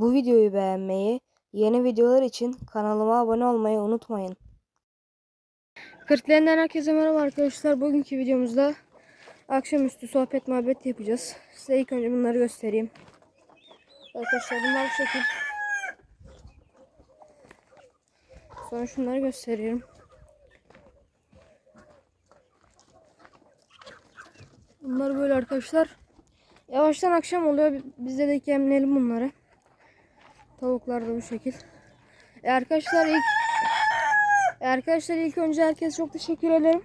Bu videoyu beğenmeyi, yeni videolar için kanalıma abone olmayı unutmayın. Kırklarından herkese merhaba arkadaşlar. Bugünkü videomuzda akşamüstü sohbet muhabbet yapacağız. Size ilk önce bunları göstereyim. Arkadaşlar bunlar bu şekil. Sonra şunları gösteriyorum. Bunlar böyle arkadaşlar. Yavaştan akşam oluyor. Biz de yemleyelim bunları. Tavuklar da bu şekil. E arkadaşlar ilk e arkadaşlar ilk önce herkese çok teşekkür ederim.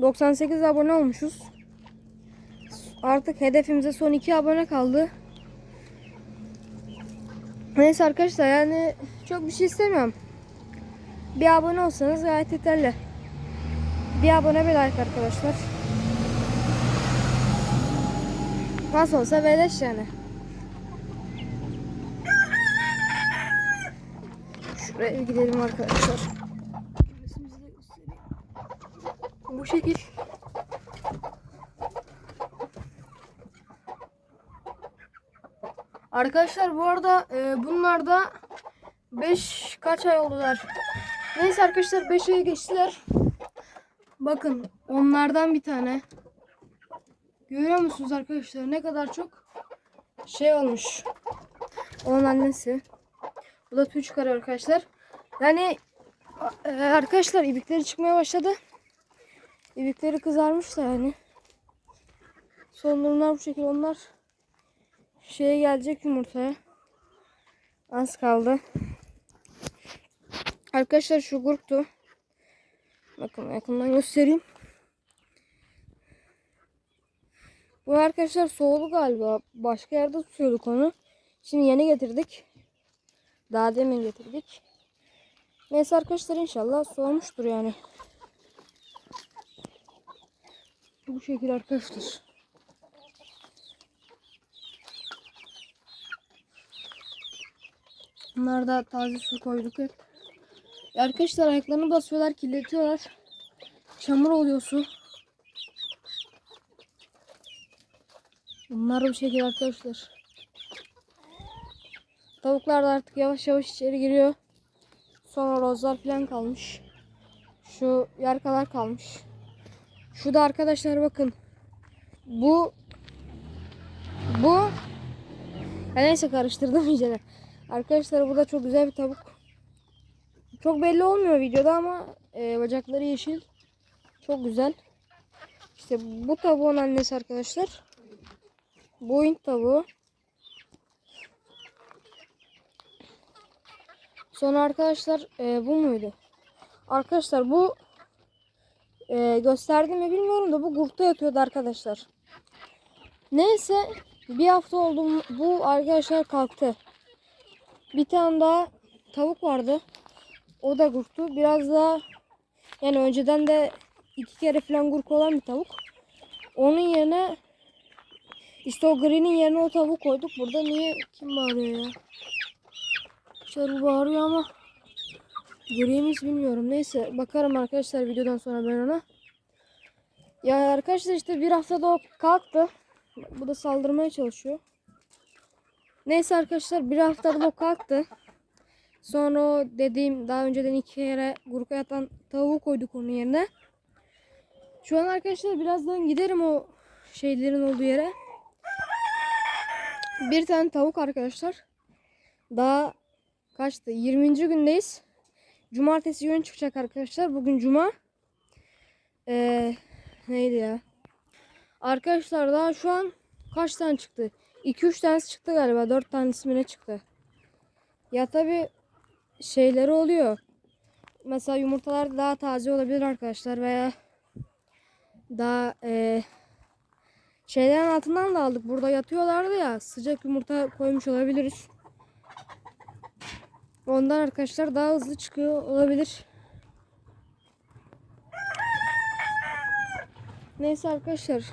98 abone olmuşuz. Artık hedefimize son 2 abone kaldı. Neyse arkadaşlar yani çok bir şey istemiyorum. Bir abone olsanız gayet yeterli. Bir abone bir like arkadaşlar. Nasıl olsa beleş yani. Şuraya gidelim arkadaşlar. Bu şekil. Arkadaşlar bu arada e, bunlar da 5 kaç ay oldular. Neyse arkadaşlar 5 ay geçtiler. Bakın onlardan bir tane. Görüyor musunuz arkadaşlar ne kadar çok şey olmuş. Onun annesi. Bu da tüy çıkarıyor arkadaşlar. Yani e, arkadaşlar ibikleri çıkmaya başladı. İbikleri kızarmış da yani. Son durumlar bu şekilde. Onlar şeye gelecek yumurtaya. Az kaldı. Arkadaşlar şu gruptu. Bakın yakından göstereyim. Bu arkadaşlar soğudu galiba. Başka yerde tutuyorduk onu. Şimdi yeni getirdik. Daha demin getirdik. Neyse arkadaşlar inşallah soğumuştur yani. Bu şekilde arkadaşlar. Bunlar da taze su koyduk hep. Arkadaşlar ayaklarını basıyorlar, kirletiyorlar. Çamur oluyor su. Bunlar bu şekilde arkadaşlar. Tavuklar da artık yavaş yavaş içeri giriyor. Sonra rozlar falan kalmış. Şu yarkalar kalmış. Şu da arkadaşlar bakın. Bu bu ya neyse karıştırdım iyice. Arkadaşlar bu da çok güzel bir tavuk. Çok belli olmuyor videoda ama e, bacakları yeşil. Çok güzel. İşte bu tavuğun annesi arkadaşlar. Bu Hint tavuğu. Sonra arkadaşlar e, bu muydu? Arkadaşlar bu e, gösterdim mi bilmiyorum da bu grupta yatıyordu arkadaşlar. Neyse bir hafta oldu bu arkadaşlar kalktı. Bir tane daha tavuk vardı. O da gurktu. Biraz daha yani önceden de iki kere falan gurk olan bir tavuk. Onun yerine işte o green'in yerine o tavuk koyduk. Burada niye kim bağırıyor ya? Dışarı bağırıyor ama Green'imiz bilmiyorum. Neyse bakarım arkadaşlar videodan sonra ben ona. Ya arkadaşlar işte bir haftada o kalktı. Bu da saldırmaya çalışıyor. Neyse arkadaşlar bir haftada o kalktı. Sonra o dediğim daha önceden iki kere grupa yatan tavuğu koyduk onun yerine. Şu an arkadaşlar birazdan giderim o şeylerin olduğu yere. Bir tane tavuk arkadaşlar. Daha kaçtı? 20. gündeyiz. Cumartesi gün çıkacak arkadaşlar. Bugün cuma. Ee, neydi ya? Arkadaşlar daha şu an kaç tane çıktı? 2-3 tanesi çıktı galiba. 4 tanesi mi çıktı? Ya tabi şeyleri oluyor. Mesela yumurtalar daha taze olabilir arkadaşlar veya daha e, şeylerin altından da aldık. Burada yatıyorlardı ya sıcak yumurta koymuş olabiliriz. Ondan arkadaşlar daha hızlı çıkıyor olabilir. Neyse arkadaşlar.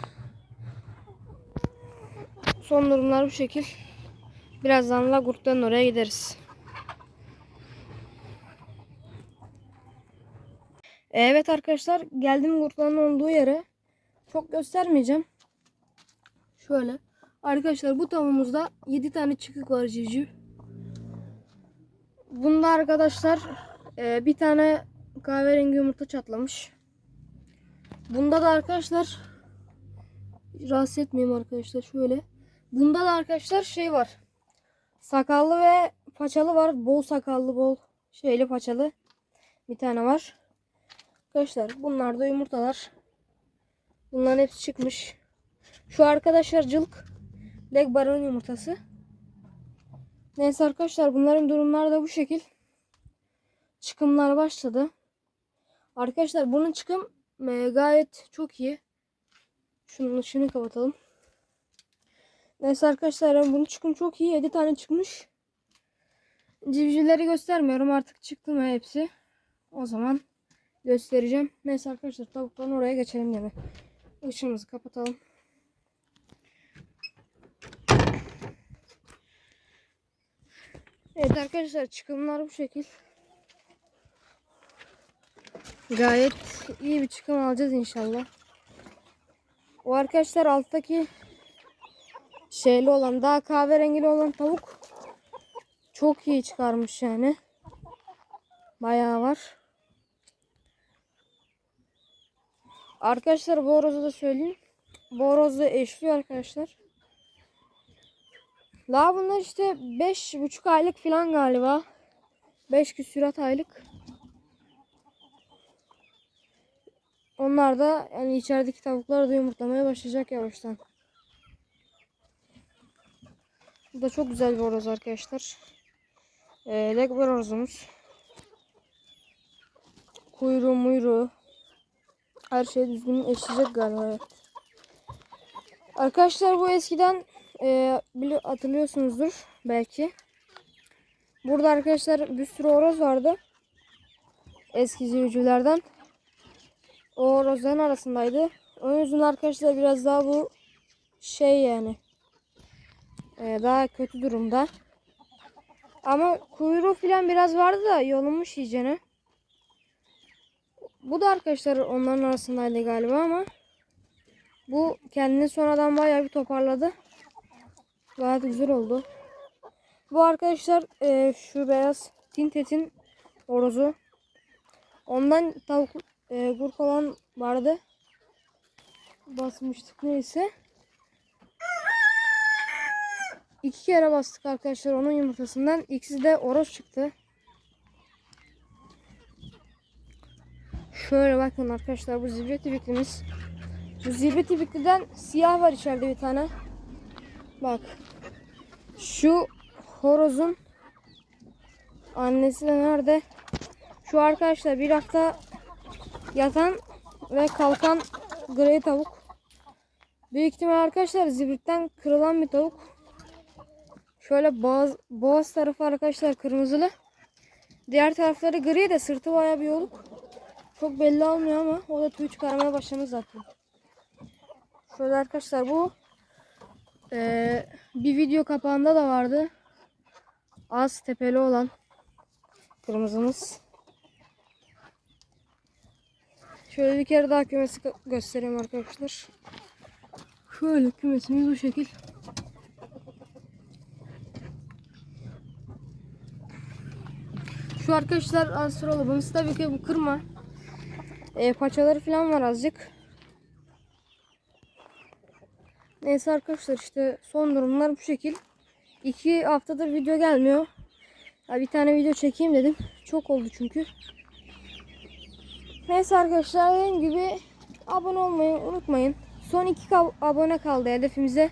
Son durumlar bu şekil. Birazdan Lagurt'tan oraya gideriz. Evet arkadaşlar geldim Gurt'ların olduğu yere. Çok göstermeyeceğim. Şöyle. Arkadaşlar bu tavuğumuzda 7 tane çıkık var civciv. Bunda arkadaşlar e, bir tane kahverengi yumurta çatlamış. Bunda da arkadaşlar rahatsız etmeyeyim arkadaşlar şöyle. Bunda da arkadaşlar şey var. Sakallı ve paçalı var. Bol sakallı bol şeyli paçalı bir tane var. Arkadaşlar bunlar da yumurtalar. Bunların hepsi çıkmış. Şu arkadaşlar cılk. Leg baron yumurtası. Neyse arkadaşlar bunların durumları da bu şekil. Çıkımlar başladı. Arkadaşlar bunun çıkım e, gayet çok iyi. Şunun ışığını kapatalım. Neyse arkadaşlar bunun çıkım çok iyi. 7 tane çıkmış. Civcivleri göstermiyorum artık çıktı mı hepsi. O zaman göstereceğim. Neyse arkadaşlar tavukların oraya geçelim yine. Işığımızı kapatalım. Evet arkadaşlar çıkımlar bu şekil. Gayet iyi bir çıkım alacağız inşallah. O arkadaşlar alttaki şeyli olan daha kahverengili olan tavuk çok iyi çıkarmış yani. Bayağı var. Arkadaşlar bu da söyleyeyim. Bu eşliyor arkadaşlar. Daha bunlar işte beş buçuk aylık falan galiba. 5 küsurat aylık. Onlar da yani içerideki tavuklar da yumurtlamaya başlayacak yavaştan. Bu da çok güzel bir horoz arkadaşlar. Ee, Legbar horozumuz. Kuyruğu muyruğu. Her şey düzgün eşleyecek galiba. Arkadaşlar bu eskiden e, hatırlıyorsunuzdur belki. Burada arkadaşlar bir sürü horoz vardı. Eski zivcülerden. O horozların arasındaydı. Onun yüzünden arkadaşlar biraz daha bu şey yani e, daha kötü durumda. Ama kuyruğu falan biraz vardı da yolunmuş iyicene. Bu da arkadaşlar onların arasındaydı galiba ama bu kendini sonradan bayağı bir toparladı. Gayet güzel oldu. Bu arkadaşlar e, şu beyaz tintetin horozu. Ondan tavuk e, gurk olan vardı. Basmıştık neyse. İki kere bastık arkadaşlar onun yumurtasından. İkisi de horoz çıktı. Şöyle bakın arkadaşlar bu zibri tipiklimiz. Bu zibri tipikliden siyah var içeride bir tane. Bak. Şu horozun annesi de nerede? Şu arkadaşlar bir hafta yatan ve kalkan grey tavuk. Büyük ihtimal arkadaşlar zibritten kırılan bir tavuk. Şöyle boğaz, boğaz tarafı arkadaşlar kırmızılı. Diğer tarafları gri de sırtı bayağı bir yoluk. Çok belli olmuyor ama o da tüy çıkarmaya başlamış zaten. Şöyle arkadaşlar bu ee, bir video kapağında da vardı. Az tepeli olan kırmızımız. Şöyle bir kere daha kümesi göstereyim arkadaşlar. Şöyle kümesimiz bu şekil. Şu arkadaşlar astrologumuz tabii ki bu kırma. E, paçaları falan var azıcık. Neyse arkadaşlar işte son durumlar bu şekil. İki haftadır video gelmiyor. Ya bir tane video çekeyim dedim. Çok oldu çünkü. Neyse arkadaşlar dediğim gibi abone olmayı unutmayın. Son iki abone kaldı hedefimize.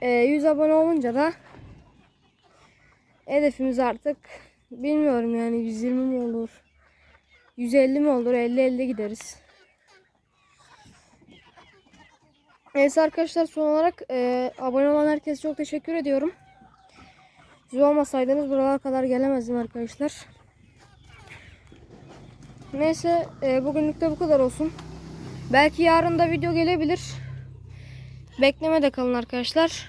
E, 100 abone olunca da hedefimiz artık bilmiyorum yani 120 mi olur 150 mi olur 50-50 gideriz. Neyse arkadaşlar son olarak e, abone olan herkese çok teşekkür ediyorum. Siz olmasaydınız buralara kadar gelemezdim arkadaşlar. Neyse e, bugünlük de bu kadar olsun. Belki yarın da video gelebilir. Beklemede kalın arkadaşlar.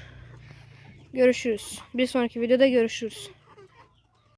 Görüşürüz. Bir sonraki videoda görüşürüz.